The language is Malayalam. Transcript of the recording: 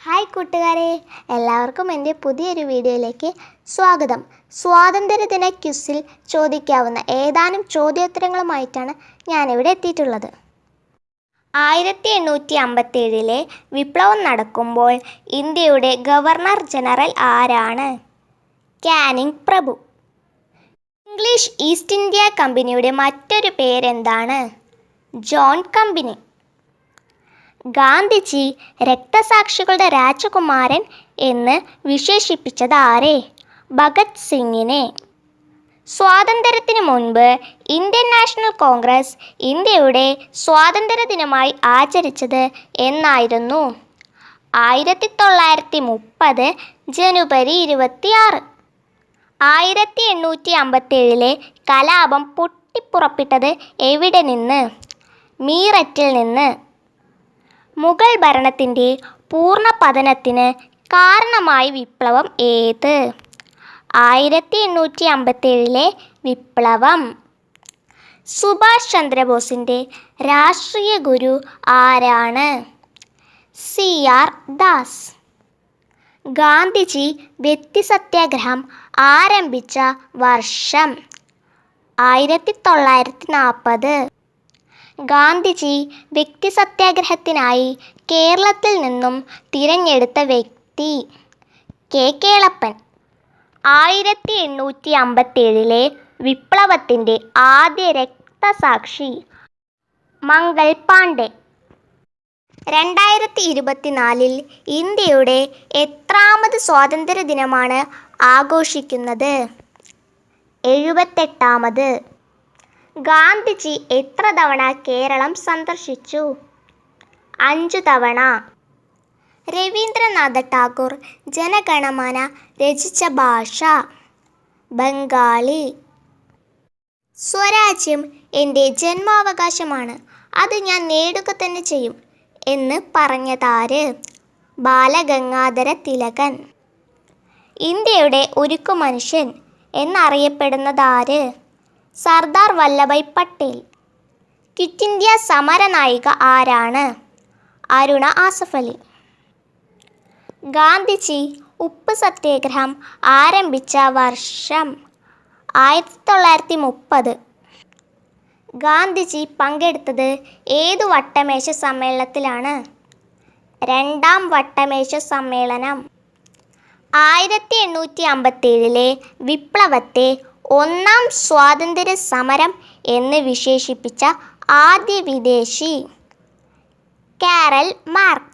ഹായ് കൂട്ടുകാരെ എല്ലാവർക്കും എന്റെ പുതിയൊരു വീഡിയോയിലേക്ക് സ്വാഗതം. സ്വാതന്ത്ര്യദിന ക്യുസിൽ ചോദിക്കാവുന്ന ഏതാനും ചോദ്യോത്തരങ്ങളുമായിട്ടാണ് ഞാനിവിടെ എത്തിയിട്ടുള്ളത്. ആയിരത്തി എണ്ണൂറ്റി അമ്പത്തേഴിലെ വിപ്ലവം നടക്കുമ്പോൾ ഇന്ത്യയുടെ ഗവർണർ ജനറൽ ആരാണ്? കാനിങ് പ്രഭു. ഇംഗ്ലീഷ് ഈസ്റ്റ് ഇന്ത്യ കമ്പനിയുടെ മറ്റൊരു പേരെന്താണ്? John company. ഗാന്ധിജി രക്തസാക്ഷികളുടെ രാജകുമാരൻ എന്ന് വിശേഷിപ്പിച്ചത് ആരെ? ഭഗത് സിംഗിനെ. സ്വാതന്ത്ര്യത്തിന് മുൻപ് ഇന്ത്യൻ നാഷണൽ കോൺഗ്രസ് ഇന്ത്യയുടെ സ്വാതന്ത്ര്യ ദിനമായി ആചരിച്ചത് എന്നായിരുന്നു. ആയിരത്തി തൊള്ളായിരത്തി മുപ്പത് ജനുവരി ഇരുപത്തിയാറ്. ആയിരത്തി എണ്ണൂറ്റി അമ്പത്തേഴിലെ കലാപം പൊട്ടിപ്പുറപ്പെട്ടത് എവിടെ നിന്ന്? മീററ്റിൽ നിന്ന്. മുഗൾ ഭരണത്തിന്റെ പൂർണ പതനത്തിന് കാരണമായ വിപ്ലവം ഏത്? ആയിരത്തി എണ്ണൂറ്റി അമ്പത്തേഴിലെ വിപ്ലവം. സുഭാഷ് ചന്ദ്രബോസിന്റെ രാഷ്ട്രീയ ഗുരു ആരാണ്? സി. ആർ. ദാസ്. ഗാന്ധിജി വ്യക്തി സത്യാഗ്രഹം ആരംഭിച്ച വർഷം ആയിരത്തി തൊള്ളായിരത്തി നാൽപ്പത് ഗാന്ധിജി വ്യക്തി സത്യാഗ്രഹത്തിനായി കേരളത്തിൽ നിന്നും തിരഞ്ഞെടുത്ത വ്യക്തി കെ. കേളപ്പൻ. ആയിരത്തി എണ്ണൂറ്റി അമ്പത്തേഴിലെ വിപ്ലവത്തിന്റെ ആദ്യ രക്തസാക്ഷി മംഗൾ പാണ്ഡെ. രണ്ടായിരത്തി ഇരുപത്തിനാലിൽ ഇന്ത്യയുടെ എത്രാമത് സ്വാതന്ത്ര്യ ദിനമാണ് ആഘോഷിക്കുന്നത്? എഴുപത്തെട്ടാമത്. ഗാന്ധിജി എത്ര തവണ കേരളം സന്ദർശിച്ചു? അഞ്ചു തവണ. രവീന്ദ്രനാഥ ടാഗോർ ജനഗണമന രചിച്ച ഭാഷ ബംഗാളി. സ്വരാജ്യം എന്റെ ജന്മാവകാശമാണ് അത് ഞാൻ നേടുക തന്നെ ചെയ്യും എന്ന് പറഞ്ഞതാര്? ബാലഗംഗാധര തിലകൻ. ഇന്ത്യയുടെ ഉരുക്കു മനുഷ്യൻ എന്നറിയപ്പെടുന്നതാര്? സർദാർ വല്ലഭായ് പട്ടേൽ. ക്വിറ്റ് ഇന്ത്യ സമര നായിക ആരാണ്? അരുണ ആസഫ് അലി. ഗാന്ധിജി ഉപ്പ് സത്യാഗ്രഹം ആരംഭിച്ച വർഷം ആയിരത്തി തൊള്ളായിരത്തി മുപ്പത് ഗാന്ധിജി പങ്കെടുത്തത് ഏതു വട്ടമേശ സമ്മേളനത്തിലാണ്? രണ്ടാം വട്ടമേശ സമ്മേളനം ആയിരത്തി എണ്ണൂറ്റി അമ്പത്തേഴിലെ വിപ്ലവത്തെ ഒന്നാം സ്വാതന്ത്ര്യ സമരം എന്ന് വിശേഷിപ്പിച്ച ആദ്യ വിദേശി കാരൽ മാർക്സ്.